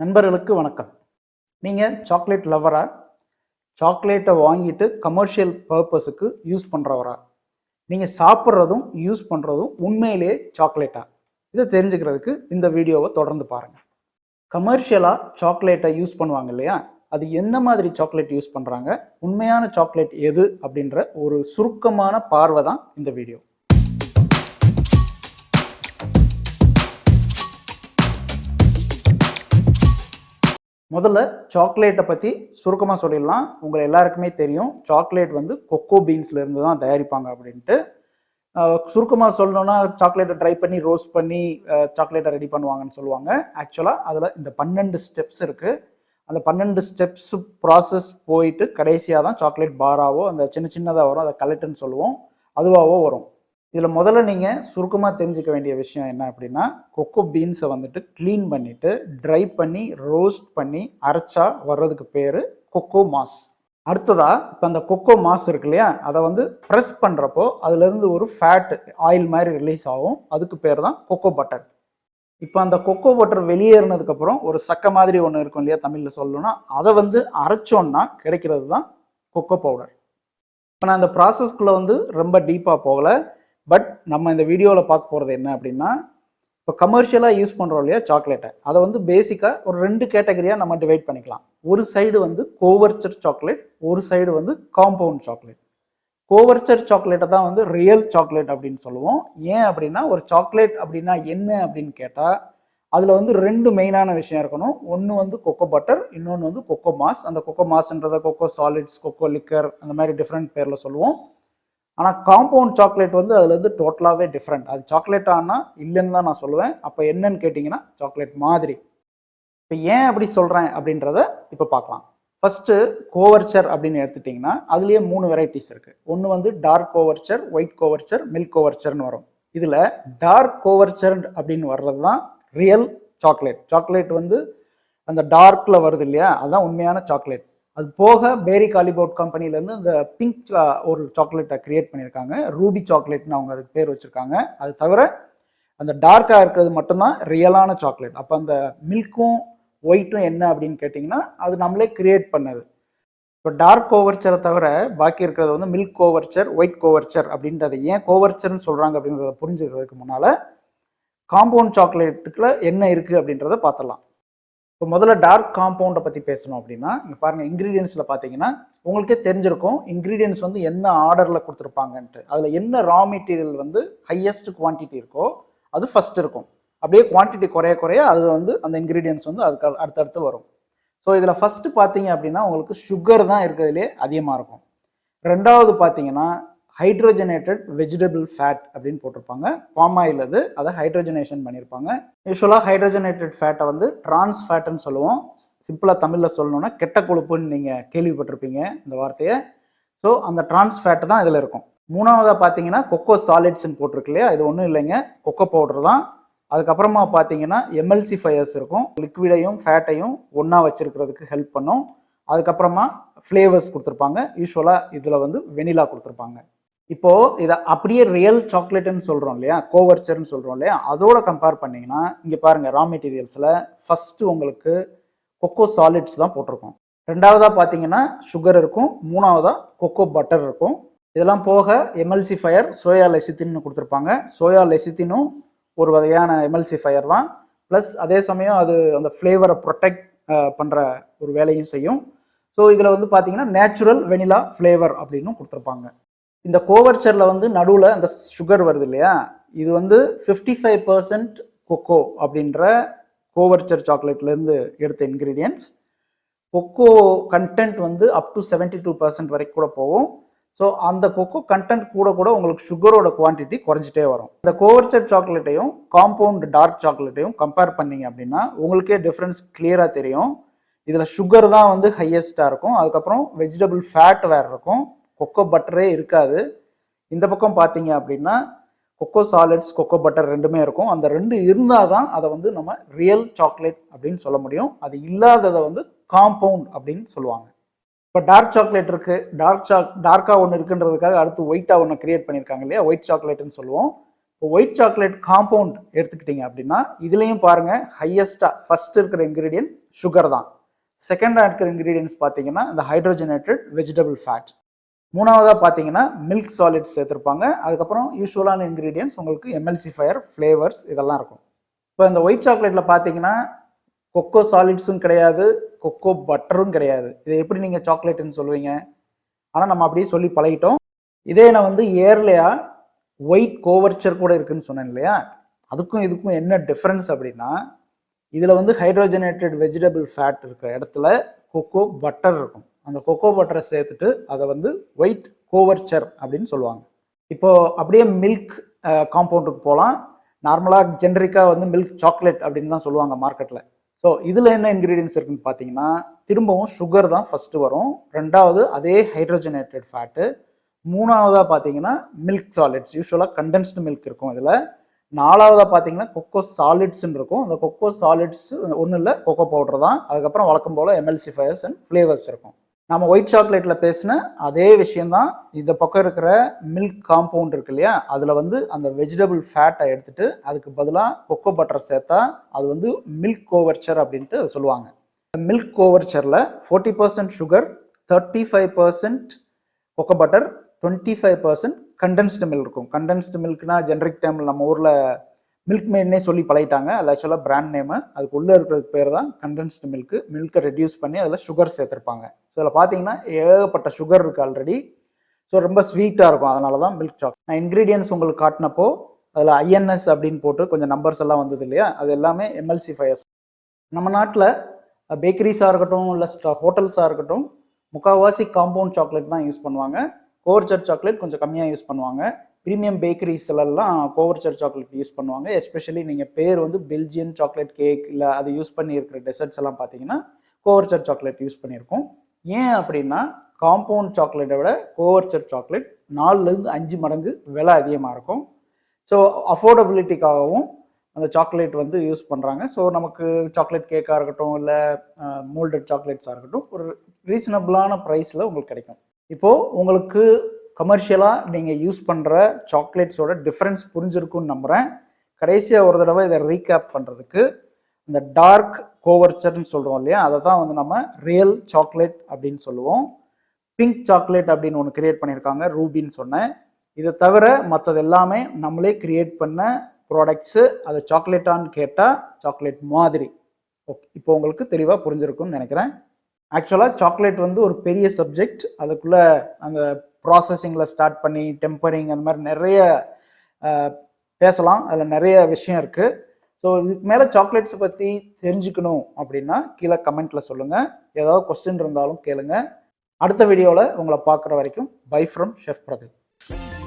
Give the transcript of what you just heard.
நண்பர்களுக்கு வணக்கம். நீங்கள் சாக்லேட் லவ்வரா சாக்லேட்டை வாங்கிட்டு கமர்ஷியல் பர்பஸுக்கு யூஸ் பண்ணுறவரா நீங்கள் சாப்பிட்றதும் யூஸ் பண்ணுறதும் உண்மையிலேயே சாக்லேட்டா இதை தெரிஞ்சுக்கிறதுக்கு இந்த வீடியோவை தொடர்ந்து பாருங்கள் கமர்ஷியலாக சாக்லேட்டை யூஸ் பண்ணுவாங்க இல்லையா? அது என்ன மாதிரி சாக்லேட் யூஸ் பண்ணுறாங்க உண்மையான சாக்லேட் எது? அப்படின்ற ஒரு சுருக்கமான பார்வை தான் இந்த வீடியோ. முதல்ல சாக்லேட்டை பற்றி சுருக்கமாக சொல்லிடலாம். உங்களை எல்லாருக்குமே தெரியும். சாக்லேட் வந்து கொக்கோ பீன்ஸ்லேருந்து தான் தயாரிப்பாங்க அப்படின்ட்டு. சுருக்கமாக சொல்லணும்னா சாக்லேட்டை ட்ரை பண்ணி ரோஸ்ட் பண்ணி சாக்லேட்டை ரெடி பண்ணுவாங்கன்னு சொல்லுவாங்க. ஆக்சுவலாக அதில் இந்த பன்னெண்டு ஸ்டெப்ஸ் இருக்குது அந்த பன்னெண்டு ஸ்டெப்ஸ் ப்ராசஸ் போயிட்டு கடைசியாக தான் சாக்லேட் பாராவோ அந்த சின்ன சின்னதாக வரும் அதை கலெக்டுன்னு சொல்லுவோம். அதுவாகவோ வரும். இதில் முதல்ல நீங்கள் சுருக்கமாக தெரிஞ்சுக்க வேண்டிய விஷயம் என்ன அப்படின்னா கொக்கோ பீன்ஸை வந்துட்டு க்ளீன் பண்ணிவிட்டு ட்ரை பண்ணி ரோஸ்ட் பண்ணி அரைச்சா வர்றதுக்கு பேர் கொக்கோ மாஸ் அடுத்ததா இப்போ அந்த கொக்கோ மாஸ் இருக்கு இல்லையா அதை வந்து ப்ரெஸ் பண்ணுறப்போ அதுலேருந்து ஒரு ஃபேட் ஆயில் மாதிரி ரிலீஸ் ஆகும். அதுக்கு பேர் தான் கொக்கோ பட்டர் இப்போ அந்த கொக்கோ பட்டர் வெளியேறினதுக்கப்புறம் ஒரு சக்கை மாதிரி ஒன்று இருக்கும் இல்லையா தமிழில் சொல்லணும்னா அதை வந்து அரைச்சோன்னா கிடைக்கிறது தான் கொக்கோ பவுடர் இப்போ நான் அந்த ப்ராசஸ்க்குள்ளே வந்து ரொம்ப டீப்பாக போகலை. பட் நம்ம இந்த வீடியோவில் பார்க்க போகிறது என்ன அப்படின்னா இப்போ கமர்ஷியலாக யூஸ் பண்ணுறோம் இல்லையா சாக்லேட்டை அதை வந்து பேசிக்காக ஒரு ரெண்டு கேட்டகரியாக நம்ம டிவைட் பண்ணிக்கலாம். ஒரு சைடு வந்து கோவர்ச்சர் சாக்லேட் ஒரு சைடு வந்து காம்பவுண்ட் சாக்லேட் கோவர்ச்சர் சாக்லேட்டை தான் வந்து ரியல் சாக்லேட் அப்படின்னு சொல்லுவோம். ஏன் அப்படின்னா ஒரு சாக்லேட் அப்படின்னா என்ன அப்படின்னு கேட்டால் அதில் வந்து ரெண்டு மெயினான விஷயம் இருக்கணும். ஒன்று வந்து கொக்கோ பட்டர் இன்னொன்று வந்து கொக்கோ மாஸ் அந்த கொக்கோ மாஸ்ன்றதை கொக்கோ சாலிட்ஸ் கொக்கோ லிக்கர் அந்த மாதிரி டிஃப்ரெண்ட் பேரில் சொல்லுவோம். ஆனால் காம்பவுண்ட் சாக்லேட் வந்து அதில் வந்து டோட்டலாகவே டிஃப்ரெண்ட் அது சாக்லேட் ஆனால் இல்லைன்னு தான் நான் சொல்லுவேன். அப்போ என்னன்னு கேட்டிங்கன்னா சாக்லேட் மாதிரி. இப்போ ஏன் அப்படி சொல்கிறேன் அப்படின்றத இப்போ பார்க்கலாம். ஃபஸ்ட்டு கோவர்ச்சர் அப்படின்னு எடுத்துட்டிங்கன்னா அதுலேயே மூணு வெரைட்டிஸ் இருக்குது ஒன்று வந்து dark couverture white couverture milk கோவர்ச்சர்னு வரும். இதில் டார்க் கோவர்ச்சர் அப்படின்னு வர்றது தான் ரியல் சாக்லேட் சாக்லேட் வந்து அந்த டார்க்கில் வருது இல்லையா? அதுதான் உண்மையான சாக்லேட் அது போக பேரி காலிபோட் கம்பெனிலேருந்து இந்த பிங்க் ஒரு சாக்லேட்டை க்ரியேட் பண்ணியிருக்காங்க. ரூபி சாக்லேட்னு அவங்க அதுக்கு பேர் வச்சுருக்காங்க. அது தவிர அந்த டார்க்காக இருக்கிறது மட்டும்தான் ரியலான சாக்லேட் அப்போ அந்த மில்க்கும் ஒயிட்டும் என்ன அப்படின்னு கேட்டிங்கன்னா அது நம்மளே கிரியேட் பண்ணது. இப்போ டார்க் கோவர்ச்சரை தவிர பாக்கி இருக்கிறது வந்து மில்க் கோவர்ச்சர் ஒயிட் கோவர்ச்சர் அப்படின்றத ஏன் கோவர்ச்சர்னு சொல்கிறாங்க அப்படின்றத புரிஞ்சுக்கிறதுக்கு முன்னால் காம்பவுண்ட் சாக்லேட்டுக்குள்ள என்ன இருக்குது அப்படின்றத பார்த்தலாம் இப்போ முதல்ல டார்க் காம்பவுண்டை பற்றி பேசணும் அப்படின்னா இங்கே பாருங்கள் இன்க்ரீடியன்ஸில் பார்த்தீங்கன்னா உங்களுக்கே தெரிஞ்சிருக்கும் இன்க்ரீடியன்ஸ் வந்து என்ன ஆர்டரில் கொடுத்துருப்பாங்கன்ட்டு. அதில் என்ன ரா மெட்டீரியல் வந்து ஹையஸ்ட் குவான்டிட்டி இருக்கோ அது ஃபஸ்ட் இருக்கும். அப்படியே குவான்டிட்டி குறைய குறைய அது வந்து அந்த இன்க்ரீடியன்ஸ் வந்து அதுக்கு அடுத்தடுத்து வரும். ஸோ இதில் ஃபஸ்ட்டு பார்த்தீங்க அப்படின்னா உங்களுக்கு சுகர் தான் இருக்கிறதுலே அதிகமாக இருக்கும். ரெண்டாவது பார்த்தீங்கன்னா ஹைட்ரோஜனேட்டட் வெஜிடபிள் ஃபேட் அப்படின்னு போட்டிருப்பாங்க. பாம் ஆயில் அது அதை ஹைட்ரோஜனேஷன் பண்ணியிருப்பாங்க. யூஸ்வலாக ஹைட்ரோஜனேட்டட் ஃபேட்டை வந்து டிரான்ஸ் ஃபேட்டுன்னு சொல்லுவோம். சிம்பிளாக தமிழில் சொல்லணும்னா கெட்ட கொழுப்புன்னு நீங்கள் கேள்விப்பட்டிருப்பீங்க இந்த வார்த்தையை. ஸோ அந்த டிரான்ஸ் ஃபேட்டு தான் இதில் இருக்கும். மூணாவதாக பார்த்தீங்கன்னா கொக்கோ சாலிட்ஸ்ன்னு போட்டிருக்கு இல்லையா? இது ஒன்றும் இல்லைங்க. கொக்கோ பவுடர் தான். அதுக்கப்புறமா பார்த்தீங்கன்னா எம்எல்சி ஃபயர்ஸ் இருக்கும் லிக்விடையும் ஃபேட்டையும் ஒன்றா வச்சுருக்கிறதுக்கு ஹெல்ப் பண்ணும். அதுக்கப்புறமா ஃப்ளேவர்ஸ் கொடுத்துருப்பாங்க. யூஸ்வலாக இதில் வந்து வெனிலா கொடுத்துருப்பாங்க. இப்போது இதை அப்படியே ரியல் சாக்லேட்டுன்னு சொல்கிறோம் இல்லையா? கோவர்ச்சர்னு சொல்கிறோம் இல்லையா? அதோட கம்பேர் பண்ணிங்கன்னா இங்கே பாருங்கள் ரா மெட்டீரியல்ஸில் ஃபஸ்ட்டு உங்களுக்கு கொக்கோ சாலிட்ஸ் தான் போட்டிருக்கோம். ரெண்டாவதாக பார்த்தீங்கன்னா சுகர் இருக்கும். மூணாவதாக கொக்கோ பட்டர் இருக்கும். இதெல்லாம் போக எம்எல்சிஃபயர் சோயா லெசித்தின்னு கொடுத்துருப்பாங்க. சோயா லெசித்தினும் ஒரு வகையான எம்எல்சிஃபயர் தான். ப்ளஸ் அதே சமயம் அது அந்த ஃப்ளேவரை ப்ரொடெக்ட் பண்ணுற ஒரு வேலையும் செய்யும். ஸோ இதில் வந்து பார்த்தீங்கன்னா நேச்சுரல் வெனிலா ஃப்ளேவர் அப்படின்னு கொடுத்துருப்பாங்க. இந்த கோவர்ச்சரில் வந்து நடுவில் அந்த சுகர் வருது இல்லையா இது வந்து ஃபிஃப்டி ஃபைவ் பர்சன்ட் கொக்கோ அப்படின்ற கோவர்ச்சர் சாக்லேட்லேருந்து எடுத்த இன்க்ரீடியன்ஸ் கொக்கோ கண்டென்ட் வந்து up to seventy two percent வரைக்கும் கூட போகும். ஸோ அந்த கொக்கோ கண்டென்ட் கூட கூட உங்களுக்கு சுகரோட குவான்டிட்டி குறைஞ்சிட்டே வரும். இந்த கோவர்ச்சர் சாக்லேட்டையும் காம்பவுண்ட் டார்க் சாக்லேட்டையும் கம்பேர் பண்ணீங்க அப்படின்னா உங்களுக்கே டிஃப்ரென்ஸ் கிளியராக தெரியும். இதில் சுகர் தான் வந்து ஹையஸ்ட்டாக இருக்கும். அதுக்கப்புறம் வெஜிடபிள் ஃபேட் வேறு இருக்கும். கொக்கோ பட்டரே இருக்காது. இந்த பக்கம் பார்த்தீங்க அப்படின்னா கொக்கோ சாலிட்ஸ் கொக்கோ பட்டர் ரெண்டுமே இருக்கும். அந்த ரெண்டு இருந்தால் தான் அதை வந்து நம்ம ரியல் சாக்லேட் அப்படின்னு சொல்ல முடியும். அது இல்லாததை வந்து காம்பவுண்ட் அப்படின்னு சொல்லுவாங்க. இப்போ டார்க் சாக்லேட் இருக்கு. டார்க் சாக் டார்க்காக ஒன்று இருக்குன்றதுக்காக அடுத்து ஒயிட்டாக ஒன்று கிரியேட் பண்ணியிருக்காங்க இல்லையா? ஒயிட் சாக்லேட்னு சொல்லுவோம். இப்போ ஒயிட் சாக்லேட் காம்பவுண்ட் எடுத்துக்கிட்டீங்க அப்படின்னா இதுலேயும் பாருங்கள் ஹையஸ்ட்டாக ஃபஸ்ட் இருக்கிற இன்க்ரீடியன்ட் சுகர் தான். செகண்டாக இருக்கிற இன்க்ரீடியன்ஸ் பார்த்தீங்கன்னா இந்த ஹைட்ரோஜனேட்டட் வெஜிடபிள் ஃபேட் மூணாவதாக பார்த்தீங்கன்னா மில்க் சாலிட்ஸ் சேர்த்துருப்பாங்க. அதுக்கப்புறம் யூஸ்வலான இன்க்ரீடியன்ஸ் உங்களுக்கு எம்எல்சிஃபயர் ஃப்ளேவர்ஸ் இதெல்லாம் இருக்கும். இப்போ இந்த ஒயிட் சாக்லேட்டில் பார்த்தீங்கன்னா கொக்கோ சாலிட்ஸும் கிடையாது கொக்கோ பட்டரும் கிடையாது. இதை எப்படி நீங்கள் சாக்லேட்டுன்னு சொல்லுவீங்க? ஆனால் நம்ம அப்படியே சொல்லி பழகிட்டோம். இதே நான் வந்து ஏர்லையா ஒயிட் கோவர்ச்சர் கூட இருக்குன்னு சொன்னேன் இல்லையா? அதுக்கும் இதுக்கும் என்ன டிஃப்ரென்ஸ் அப்படின்னா இதில் வந்து ஹைட்ரோஜனேட்டட் வெஜிடபிள் ஃபேட் இருக்கிற இடத்துல கொக்கோ பட்டர் இருக்கும். அந்த கொக்கோ பட்டரை சேர்த்துட்டு அதை வந்து ஒயிட் கோவர்ச்சர் அப்படின்னு சொல்லுவாங்க. இப்போ அப்படியே மில்க் காம்பவுண்டுக்கு போகலாம். நார்மலாக ஜென்ரிக்காக வந்து மில்க் சாக்லேட் அப்படின்னு தான் சொல்லுவாங்க மார்க்கெட்டில் ஸோ இதில் என்ன இன்க்ரீடியன்ஸ் இருக்குன்னு பார்த்தீங்கன்னா திரும்பவும் சுகர் தான் ஃபஸ்ட்டு வரும். ரெண்டாவது அதே ஹைட்ரோஜனேட்டட் ஃபேட்டு மூணாவதாக பார்த்தீங்கன்னா மில்க் சாலிட்ஸ் யூஸ்வலாக கண்டென்ஸ்டு மில்க் இருக்கும் இதில். நாலாவதாக பார்த்தீங்கன்னா கொக்கோ சாலிட்ஸ்ன்னு இருக்கும். அந்த கொக்கோ சாலிட்ஸ் ஒன்றும் இல்லை கொக்கோ பவுடர் தான். அதுக்கப்புறம் வழக்கம் போல் எம்எல்சிஃபயர்ஸ் அண்ட் ஃப்ளேவர்ஸ் இருக்கும். நம்ம ஒயிட் சாக்லேட்டில் பேசின அதே விஷயந்தான் இந்த பக்கம் இருக்கிற மில்க் காம்பவுண்ட் இருக்கு இல்லையா? அதில் வந்து அந்த வெஜிடபிள் ஃபேட்டை எடுத்துட்டு அதுக்கு பதிலாக கொக்கோ பட்டர் சேர்த்தா அது வந்து மில்க் கோவர்ச்சர் அப்படின்ட்டு அதை சொல்லுவாங்க. Milk கோவர்ச்சரில் forty percent sugar thirty five percent cocoa butter twenty five percent condensed milk இருக்கும். கண்டென்ஸ்டு மில்க்னா ஜென்ரிக் டைமில் நம்ம ஊரில் மில்க் மேட்னே சொல்லி பழகிட்டாங்க. அது ஆக்சுவலாக பிராண்ட் நேமு அதுக்கு உள்ளே இருக்கிற பேர் தான் கண்டென்ஸ்டு மில்க்கு மில்க்கை ரெடியூஸ் பண்ணி அதில் சுகர் சேர்த்துருப்பாங்க. ஸோ அதில் பார்த்தீங்கன்னா ஏகப்பட்ட சுகர் இருக்குது ஆல்ரெடி ஸோ ரொம்ப ஸ்வீட்டாக இருக்கும். அதனால தான் மில்க் சாக் நான் இன்க்ரீடியன்ஸ் உங்களுக்கு காட்டினப்போ அதில் ஐஎன்எஸ் அப்படின்னு போட்டு கொஞ்சம் நம்பர்ஸ் எல்லாம் வந்தது இல்லையா? அது எல்லாமே எம்எல்சி ஃபயர்ஸ் நம்ம நாட்டில் பேக்கரிஸாக இருக்கட்டும் இல்லை ஹோட்டல்ஸாக இருக்கட்டும் முக்கால்வாசி காம்பவுண்ட் சாக்லேட் தான் யூஸ் பண்ணுவாங்க. கோர்ச்சர் சாக்லேட் கொஞ்சம் கம்மியாக யூஸ் பண்ணுவாங்க. ப்ரீமியம் பேக்கரிஸ்லாம் கோவர்ச்சர் சாக்லேட் யூஸ் பண்ணுவாங்க. எஸ்பெஷலி நீங்கள் பேர் வந்து பெல்ஜியன் சாக்லேட் கேக் இல்லை அதை யூஸ் பண்ணி இருக்கிற டெசர்ட்ஸ் எல்லாம் பார்த்தீங்கன்னா கோவர்ச்சர் சாக்லேட் யூஸ் பண்ணியிருக்கோம். ஏன் அப்படின்னா காம்பவுண்ட் சாக்லேட்டை விட கோவர்ச்சர் சாக்லேட் நாலுலேருந்து அஞ்சு மடங்கு விலை அதிகமாக இருக்கும். ஸோ அஃபோர்டபிலிட்டிக்காகவும் அந்த சாக்லேட் வந்து யூஸ் பண்ணுறாங்க ஸோ நமக்கு சாக்லேட் கேக்காக இருக்கட்டும் இல்லை மோல்டட் சாக்லேட்ஸாக இருக்கட்டும் ஒரு ரீசனபிளான ப்ரைஸில் உங்களுக்கு கிடைக்கும். இப்போது உங்களுக்கு கமர்ஷியலாக நீங்கள் யூஸ் பண்ணுற சாக்லேட்ஸோட டிஃப்ரென்ஸ் புரிஞ்சிருக்கும்னு நம்புகிறேன் கடைசியாக ஒரு தடவை இதை ரீகேப் பண்ணுறதுக்கு இந்த டார்க் கோவர்ச்சர்னு சொல்கிறோம் இல்லையா அதை தான் வந்து நம்ம ரியல் சாக்லேட் அப்படின்னு சொல்லுவோம். பிங்க் சாக்லேட் அப்படின்னு ஒன்று கிரியேட் பண்ணியிருக்காங்க ரூபின்னு சொன்னேன். இதை தவிர மற்றது எல்லாமே நம்மளே கிரியேட் பண்ண ப்ராடக்ட்ஸு அதை சாக்லேட்டான்னு கேட்டால் சாக்லேட் மாதிரி. ஓகே இப்போ உங்களுக்கு தெளிவாக புரிஞ்சிருக்கும்னு நினைக்கிறேன். ஆக்சுவலாக சாக்லேட் வந்து ஒரு பெரிய சப்ஜெக்ட் அதுக்குள்ளே அந்த ப்ராசஸிங்கில் ஸ்டார்ட் பண்ணி டெம்பரிங் அந்த மாதிரி நிறைய பேசலாம். அதில் நிறைய விஷயம் இருக்குது ஸோ இதுக்கு மேலே சாக்லேட்ஸை பற்றி தெரிஞ்சுக்கணும் அப்படின்னா கீழே கமெண்ட்டில் சொல்லுங்கள் ஏதாவது கொஸ்டின் இருந்தாலும் கேளுங்க. அடுத்த வீடியோவில் உங்களை பார்க்குற வரைக்கும் பை ஃப்ரம் ஷெஃப் பிரதீப்